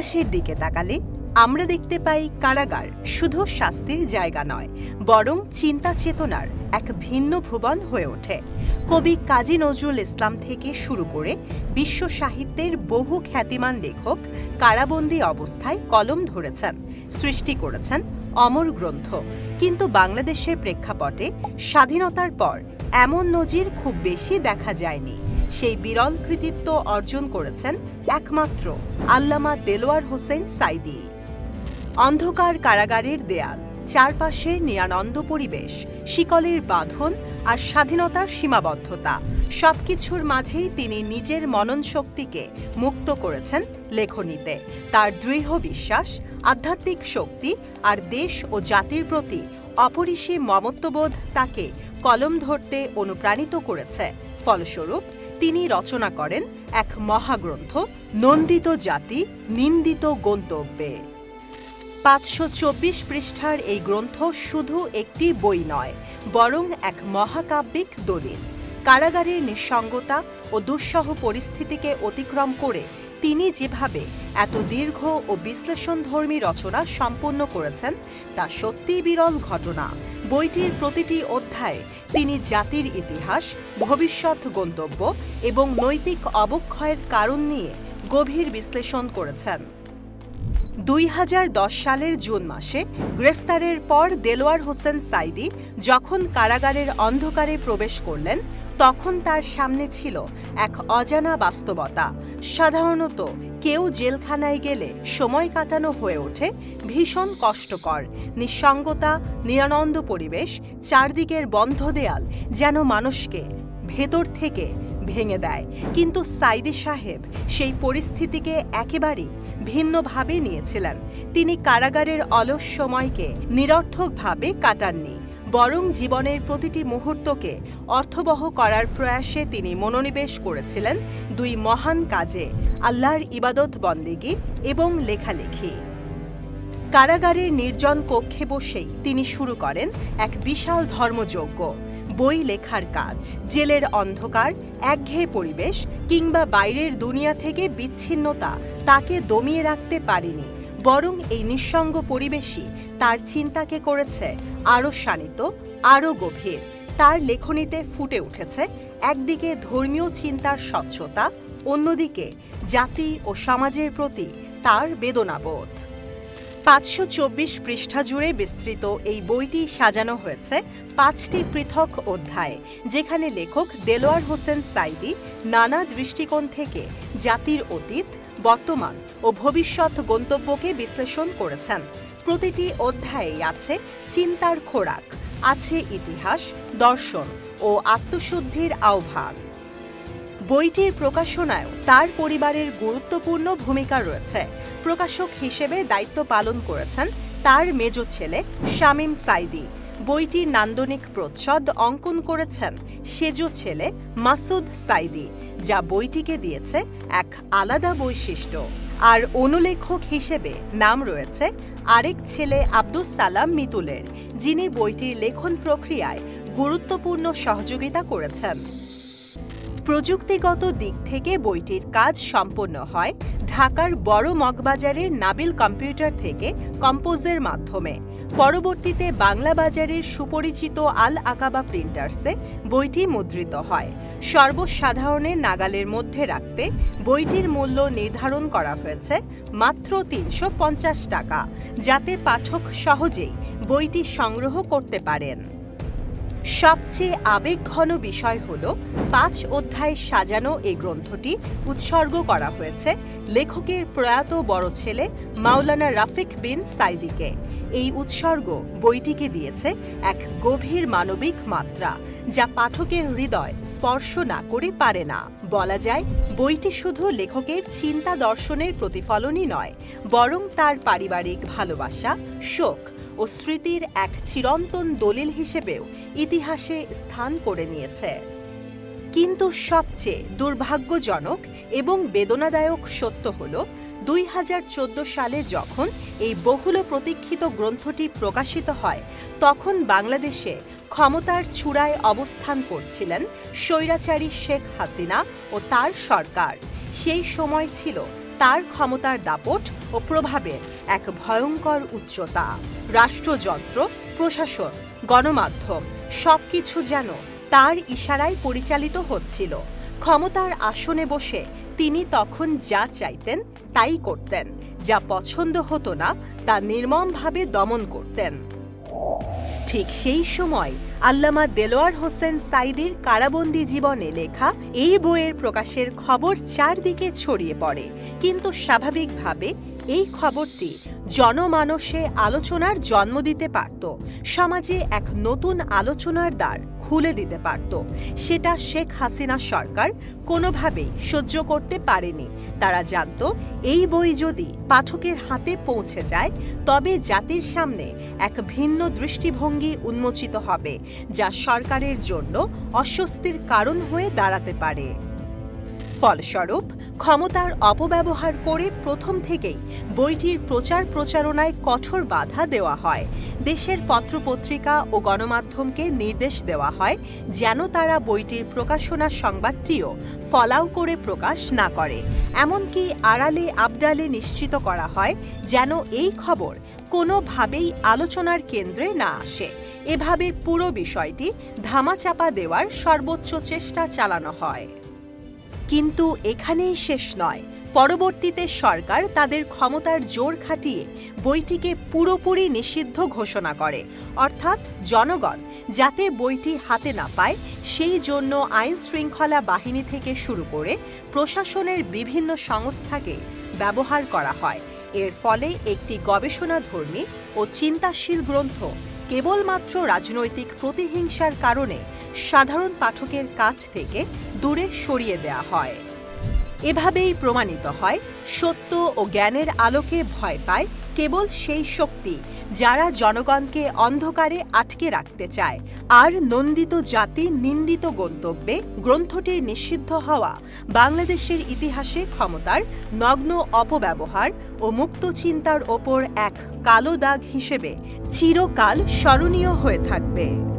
ইতিহাসের দিকে তাকালে আমরা দেখতে পাই কারাগার শুধু শাস্তির জায়গা নয়, বরং চিন্তা চেতনার এক ভিন্ন ভুবন হয়ে ওঠে। কবি কাজী নজরুল ইসলাম থেকে শুরু করে বিশ্ব সাহিত্যের বহু খ্যাতিমান লেখক কারাবন্দী অবস্থায় কলম ধরেছেন, সৃষ্টি করেছেন অমর গ্রন্থ। কিন্তু বাংলাদেশের প্রেক্ষাপটে স্বাধীনতার পর এমন নজির খুব বেশি দেখা যায়নি। সেই বিরল কৃতিত্ব অর্জন করেছেন একমাত্র আল্লামা দেলোয়ার হোসেন সাইদি। অন্ধকার কারাগারের দেয়াল, চারপাশে নিরানন্দ পরিবেশ, শিকলের বাঁধন আর স্বাধীনতার সীমাবদ্ধতা, সবকিছুর মাঝেই তিনি নিজের মনন শক্তিকে মুক্ত করেছেন লেখনীতে। তার দৃঢ় বিশ্বাস, আধ্যাত্মিক শক্তি আর দেশ ও জাতির প্রতি অপরিসীম মমত্ববোধ তাকে কলম ধরতে অনুপ্রাণিত করেছে। ফলস্বরূপ তিনি রচনা করেন এক মহাগ্রন্থ, নন্দিত জাতি, নিন্দিত গন্তব্যে। পাঁচশো চব্বিশ পৃষ্ঠার এই গ্রন্থ শুধু একটি বই নয়, বরং এক মহাকাব্যিক দলিল। কারাগারের নিঃসঙ্গতা ও দুঃসহ পরিস্থিতিকে অতিক্রম করে তিনি যেভাবে এত দীর্ঘ ও বিশ্লেষণধর্মী রচনা সম্পন্ন করেছেন, তা সত্যিই বিরল ঘটনা। বইটির প্রতিটি অধ্যায়ে তিনি জাতির ইতিহাস, ভবিষ্যৎ গন্তব্য এবং নৈতিক অবক্ষয়ের কারণ নিয়ে গভীর বিশ্লেষণ করেছেন। দুই হাজার দশ সালের জুন মাসে গ্রেফতারের পর দেলোয়ার হোসেন সাইদি যখন কারাগারের অন্ধকারে প্রবেশ করলেন, তখন তার সামনে ছিল এক অজানা বাস্তবতা। সাধারণত কেউ জেলখানায় গেলে সময় কাটানো হয়ে ওঠে ভীষণ কষ্টকর, নিঃসঙ্গতা, নিরানন্দ পরিবেশ, চারদিকের বন্ধ দেয়াল যেন মানুষকে ভেতর থেকে ভেঙে দেয়। কিন্তু সাইদি সাহেব সেই পরিস্থিতিকে একেবারেই ভিন্নভাবে নিয়েছিলেন। তিনি কারাগারের অলস সময়কে নিরর্থকভাবে কাটাননি, বরং জীবনের প্রতিটি মুহূর্তকে অর্থবহ করার প্রয়াসে তিনি মনোনিবেশ করেছিলেন দুই মহান কাজে, আল্লাহর ইবাদত বন্দেগী এবং লেখালেখি। কারাগারের নির্জন কক্ষে বসেই তিনি শুরু করেন এক বিশাল ধর্মযজ্ঞ। বই লেখার কাজ। জেলের অন্ধকার, একঘেয়ে পরিবেশ কিংবা বাইরের দুনিয়া থেকে বিচ্ছিন্নতা, তাকে দমিয়ে রাখতে পারেনি। বরং এই নিঃসঙ্গ পরিবেশই তার চিন্তাকে করেছে আরও শানিত আরও গভীর। তার লেখনীতে ফুটে উঠেছে, একদিকে ধর্মীয় চিন্তার স্বচ্ছতা, অন্যদিকে জাতি ও সমাজের প্রতি তার বেদনাবোধ। পাঁচশো চব্বিশ পৃষ্ঠা জুড়ে বিস্তৃত এই বইটি সাজানো হয়েছে পাঁচটি পৃথক অধ্যায়ে, যেখানে লেখক দেলোয়ার হোসেন সাইদি নানা দৃষ্টিকোণ থেকে জাতির অতীত, বর্তমান ও ভবিষ্যৎ গন্তব্যকে বিশ্লেষণ করেছেন। প্রতিটি অধ্যায়েই আছে চিন্তার খোরাক, আছে ইতিহাস, দর্শন ও আত্মশুদ্ধির আহ্বান। বইটির প্রকাশনায়ও তার পরিবারের গুরুত্বপূর্ণ ভূমিকা রয়েছে। প্রকাশক হিসেবে দায়িত্ব পালন করেছেন তার মেজ ছেলে শামীম সাইদি। বইটির নান্দনিক প্রচ্ছদ অঙ্কন করেছেন সেজ ছেলে মাসুদ সাইদি, যা বইটিকে দিয়েছে এক আলাদা বৈশিষ্ট্য। আর অনুলেখক হিসেবে নাম রয়েছে আরেক ছেলে আব্দুস সালাম মিতুলের, যিনি বইটির লেখন প্রক্রিয়ায় গুরুত্বপূর্ণ সহযোগিতা করেছেন। প্রযুক্তিগত দিক থেকে বইটির কাজ সম্পন্ন হয় ঢাকার বড় মগবাজারের নাবিল কম্পিউটার থেকে কম্পোজের মাধ্যমে। পরবর্তীতে বাংলা বাজারের সুপরিচিত আল আকাবা প্রিন্টার্সে বইটি মুদ্রিত হয়। সর্বসাধারণের নাগালের মধ্যে রাখতে বইটির মূল্য নির্ধারণ করা হয়েছে মাত্র তিনশো পঞ্চাশ টাকা, যাতে পাঠক সহজেই বইটি সংগ্রহ করতে পারেন। সবচেয়ে আবেগঘন বিষয় হল পাঁচ অধ্যায় সাজানো এই গ্রন্থটি উৎসর্গ করা হয়েছে লেখকের প্রয়াত বড় ছেলে মাওলানা রাফিক বিন সাইদিকে। এই উৎসর্গ বইটিকে দিয়েছে এক গভীর মানবিক মাত্রা যা পাঠকের হৃদয় স্পর্শ না করে পারে না। বলা যায়, বইটি শুধু লেখকের চিন্তা দর্শনের প্রতিফলনই নয়, বরং তার পারিবারিক ভালোবাসা, শোক ও স্মৃতির এক চিরন্তন দলিল হিসেবেও ইতিহাসে স্থান করে নিয়েছে। কিন্তু সবচেয়ে দুর্ভাগ্যজনক এবং বেদনাদায়ক সত্য হল, দুই হাজার চোদ্দ সালে যখন এই বহুল প্রতীক্ষিত গ্রন্থটি প্রকাশিত হয়, তখন বাংলাদেশে ক্ষমতার চূড়ায় অবস্থান করছিলেন স্বৈরাচারী শেখ হাসিনা ও তার সরকার। সেই সময় ছিল তার ক্ষমতার দাপট ও প্রভাবের এক ভয়ঙ্কর উচ্চতা। রাষ্ট্রযন্ত্র, প্রশাসন, গণমাধ্যম, সবকিছু যেন তার ইশারায় পরিচালিত হচ্ছিল। ক্ষমতার আসনে বসে তিনি তখন যা চাইতেন তাই করতেন, যা পছন্দ হতো না তা নির্মমভাবে দমন করতেন। ঠিক সেই সময় আল্লামা দেলোয়ার হোসেন সাইদির কারাবন্দি জীবনে লেখা এই বইয়ের প্রকাশের খবর চারদিকে ছড়িয়ে পড়ে, কিন্তু স্বাভাবিকভাবে এই খবরটি জনমানসে আলোচনার জন্ম দিতে পারত। সমাজে এক নতুন আলোচনার দ্বার খুলে দিতে পারত। সেটা শেখ হাসিনা সরকার কোনোভাবেই সহ্য করতে পারেনি। তারা জানত, এই বই যদি পাঠকের হাতে পৌঁছে যায়, তবে জাতির সামনে এক ভিন্ন দৃষ্টিভঙ্গি উন্মোচিত হবে, যা সরকারের জন্য অস্বস্তির কারণ হয়ে দাঁড়াতে পারে। ফলস্বরূপ, ক্ষমতার অপব্যবহার করে প্রথম থেকেই বইটির প্রচার প্রচারণায় কঠোর বাধা দেওয়া হয়। দেশের পত্রপত্রিকা ও গণমাধ্যমকে নির্দেশ দেওয়া হয় যেন তারা বইটির প্রকাশনা সংবাদটিও ফলাও করে প্রকাশ না করে। এমনকি আড়ালে আবডালে নিশ্চিত করা হয় যেন এই খবর কোনোভাবেই আলোচনার কেন্দ্রে না আসে। এভাবে পুরো বিষয়টি ধামাচাপা দেওয়ার সর্বোচ্চ চেষ্টা চালানো হয়। কিন্তু এখানেই শেষ নয়। পরবর্তীতে সরকার তাদের ক্ষমতার জোর খাটিয়ে বইটিকে পুরোপুরি নিষিদ্ধ ঘোষণা করে। অর্থাৎ জনগণ যাতে বইটি হাতে না পায়, সেই জন্য আইন শৃঙ্খলা বাহিনী থেকে শুরু করে প্রশাসনের বিভিন্ন সংস্থাকে ব্যবহার করা হয়। এর ফলে একটি গবেষণাধর্মী ও চিন্তাশীল গ্রন্থ কেবলমাত্র রাজনৈতিক প্রতিহিংসার কারণে সাধারণ পাঠকের কাছ থেকে দূরে সরিয়ে দেয়া হয়। এভাবেই প্রমাণিত হয়, সত্য ও জ্ঞানের আলোকে ভয় পায় কেবল সেই শক্তি যারা জনগণকে অন্ধকারে আটকে রাখতে চায়। আর নন্দিত জাতি নিন্দিত গন্তব্যে গ্রন্থটির নিষিদ্ধ হওয়া বাংলাদেশের ইতিহাসে ক্ষমতার নগ্ন অপব্যবহার ও মুক্ত চিন্তার ওপর এক কালো দাগ হিসেবে চিরকাল স্মরণীয় হয়ে থাকবে।